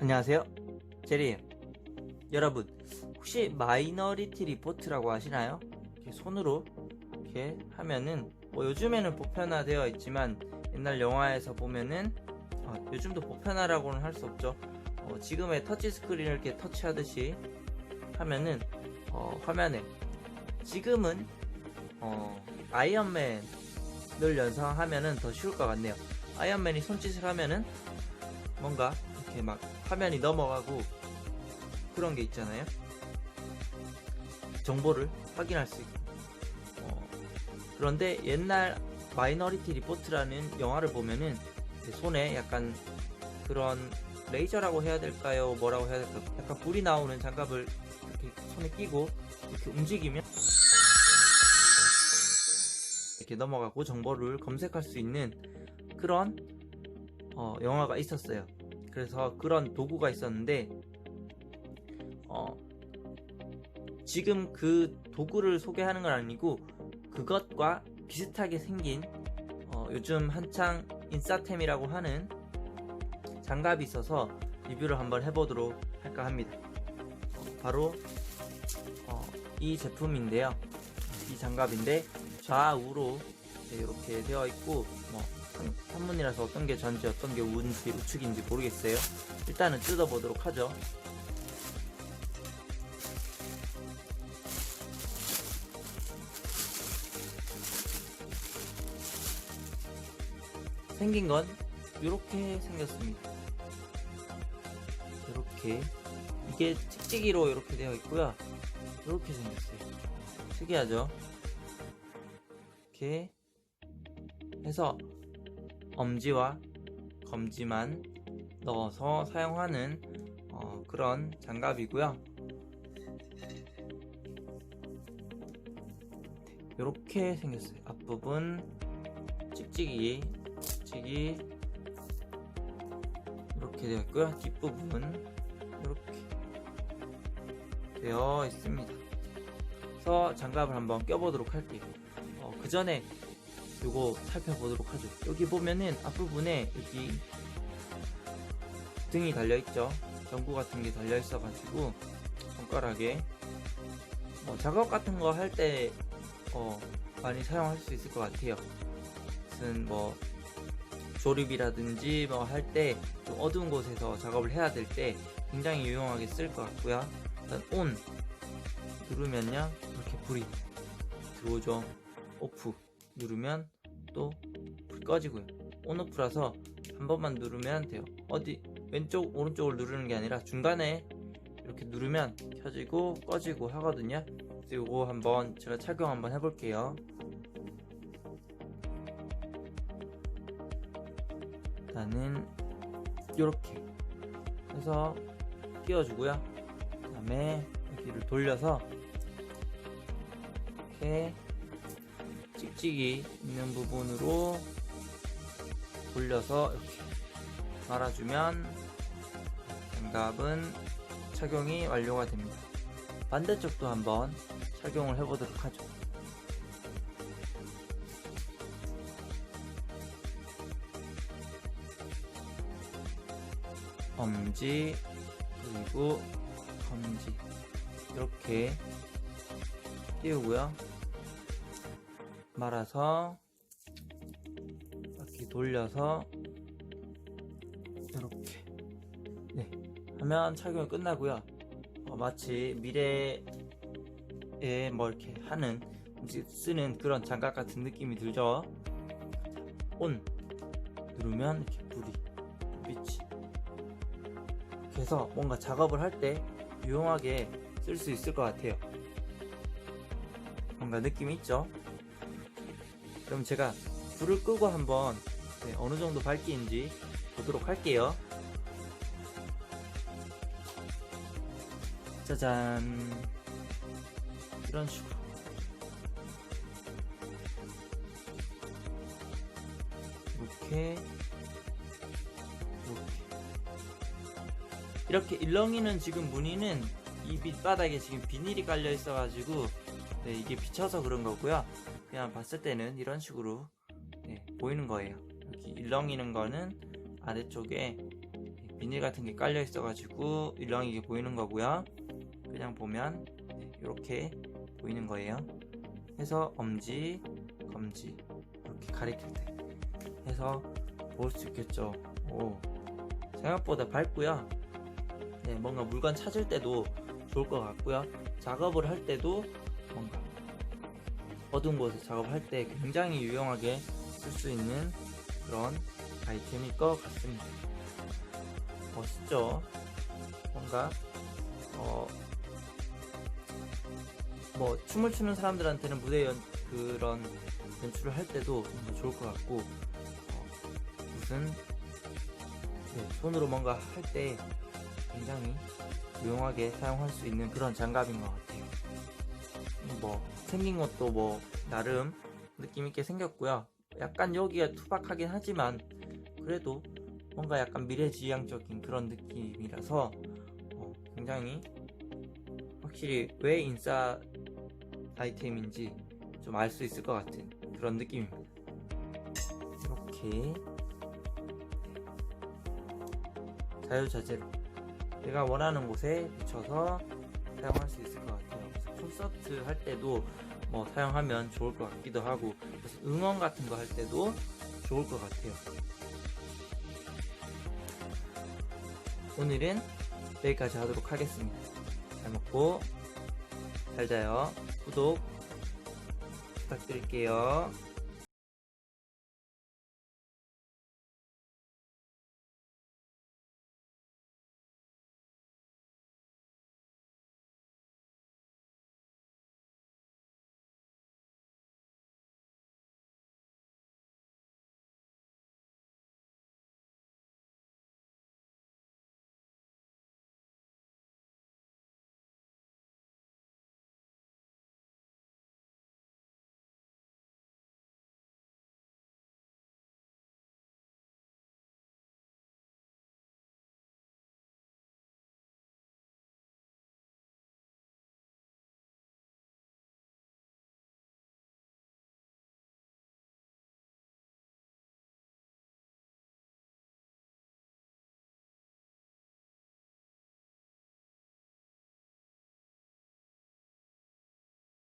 안녕하세요. 제리예요. 여러분, 혹시 마이너리티 리포트라고 아시나요? 이렇게 손으로 이렇게 하면은 뭐 요즘에는 보편화되어 있지만 옛날 영화에서 보면은 아, 요즘도 보편화라고는 할 수 없죠. 어, 지금의 터치 스크린을 이렇게 터치하듯이 하면은 어, 화면에 지금은 어, 아이언맨을 연상하면은 더 쉬울 것 같네요. 아이언맨이 손짓을 하면은 뭔가 이렇게 막 화면이 넘어가고 그런 게 있잖아요. 정보를 확인할 수 있고. 어, 그런데 옛날 마이너리티 리포트라는 영화를 보면은 이제 손에 약간 그런 레이저라고 해야 될까요? 뭐라고 해야 될까요? 약간 불이 나오는 장갑을 이렇게 손에 끼고 이렇게 움직이면 이렇게 넘어가고 정보를 검색할 수 있는 그런 어, 영화가 있었어요. 그래서 그런 도구가 있었는데 어, 지금 그 도구를 소개하는 건 아니고 그것과 비슷하게 생긴 어, 요즘 한창 인싸템이라고 하는 장갑이 있어서 리뷰를 한번 해보도록 할까 합니다. 어, 바로 어, 이 제품인데요. 이 장갑인데 좌우로 이렇게 되어 있고 뭐 한- 한문이라서 어떤 게 전지 어떤 게 우인지 우측인지 모르겠어요. 일단은 뜯어보도록 하죠. 생긴 건 이렇게 생겼습니다. 이렇게 이게 찍찍이로 이렇게 되어 있고요. 이렇게 생겼어요. 특이하죠? 이렇게 해서 엄지와 검지만 넣어서 사용하는 어, 그런 장갑이고요. 이렇게 생겼어요. 앞부분 찍찍이, 찍찍이 이렇게 되어 있고요. 뒷부분 이렇게 되어 있습니다. 그래서 장갑을 한번 껴보도록 할게요. 어, 그 전에 요거 살펴보도록 하죠. 여기 보면은 앞부분에 여기 등이 달려있죠. 전구 같은 게 달려있어가지고 손가락에 뭐 작업 같은 거 할때 어, 많이 사용할 수 있을 것 같아요. 무슨 뭐 조립이라든지 뭐 할 때 좀 어두운 곳에서 작업을 해야 될 때 굉장히 유용하게 쓸 것 같고요. 일단 ON 누르면요 이렇게 불이 들어오죠. 오프 누르면 또불 꺼지고요. 온오프라서 한 번만 누르면 돼요. 어디 왼쪽 오른쪽을 누르는 게 아니라 중간에 이렇게 누르면 켜지고 꺼지고 하거든요. 그래서 이거 한번 제가 착용 한번 해볼게요. 일단은 이렇게 해서 끼워주고요. 그 다음에 여기를 돌려서 이렇게 찍찍이 있는 부분으로 돌려서 이렇게 말아주면 장갑은 착용이 완료가 됩니다. 반대쪽도 한번 착용을 해보도록 하죠. 엄지 그리고 검지 이렇게 띄우고요. 말아서 이렇게 돌려서 이렇게 네 하면 착용이 끝나고요. 어, 마치 미래에 뭐 이렇게 하는 쓰는 그런 장갑 같은 느낌이 들죠. 온 누르면 이렇게 불이 빛이 해서 뭔가 작업을 할때 유용하게 쓸 수 있을 것 같아요. 뭔가 느낌이 있죠? 그럼 제가 불을 끄고 한번 네, 어느 정도 밝기인지 보도록 할게요. 짜잔. 이런 식으로. 이렇게. 이렇게. 일렁이는 지금 무늬는 이 밑바닥에 지금 비닐이 깔려 있어가지고 네, 이게 비쳐서 그런 거고요. 그냥 봤을 때는 이런 식으로 네, 보이는 거예요. 여기 일렁이는 거는 아래쪽에 비닐 같은 게 깔려 있어가지고 일렁이게 보이는 거고요. 그냥 보면 네, 이렇게 보이는 거예요. 해서 엄지, 검지 이렇게 가리킬 때 해서 볼 수 있겠죠. 오, 생각보다 밝고요. 네, 뭔가 물건 찾을 때도 좋을 것 같고요. 작업을 할 때도 뭔가 어두운 곳에 작업할 때 굉장히 유용하게 쓸 수 있는 그런 아이템일 것 같습니다. 멋있죠? 뭔가 어, 뭐 춤을 추는 사람들한테는 무대 연 그런 연출을 할 때도 뭔가 좋을 것 같고 어, 무슨 네, 손으로 뭔가 할때 굉장히 유용하게 사용할 수 있는 그런 장갑인 것 같아요. 뭐 생긴 것도 뭐 나름 느낌 있게 생겼고요. 약간 여기가 투박하긴 하지만 그래도 뭔가 약간 미래지향적인 그런 느낌이라서 어, 굉장히 확실히 왜 인싸 아이템인지 좀 알 수 있을 것 같은 그런 느낌입니다. 이렇게 자유자재로 내가 원하는 곳에 붙여서 사용할 수 있을 것 같아요. 콘서트 할 때도 뭐 사용하면 좋을 것 같기도 하고 응원 같은 거 할 때도 좋을 것 같아요. 오늘은 여기까지 하도록 하겠습니다. 잘 먹고 잘 자요. 구독 부탁드릴게요.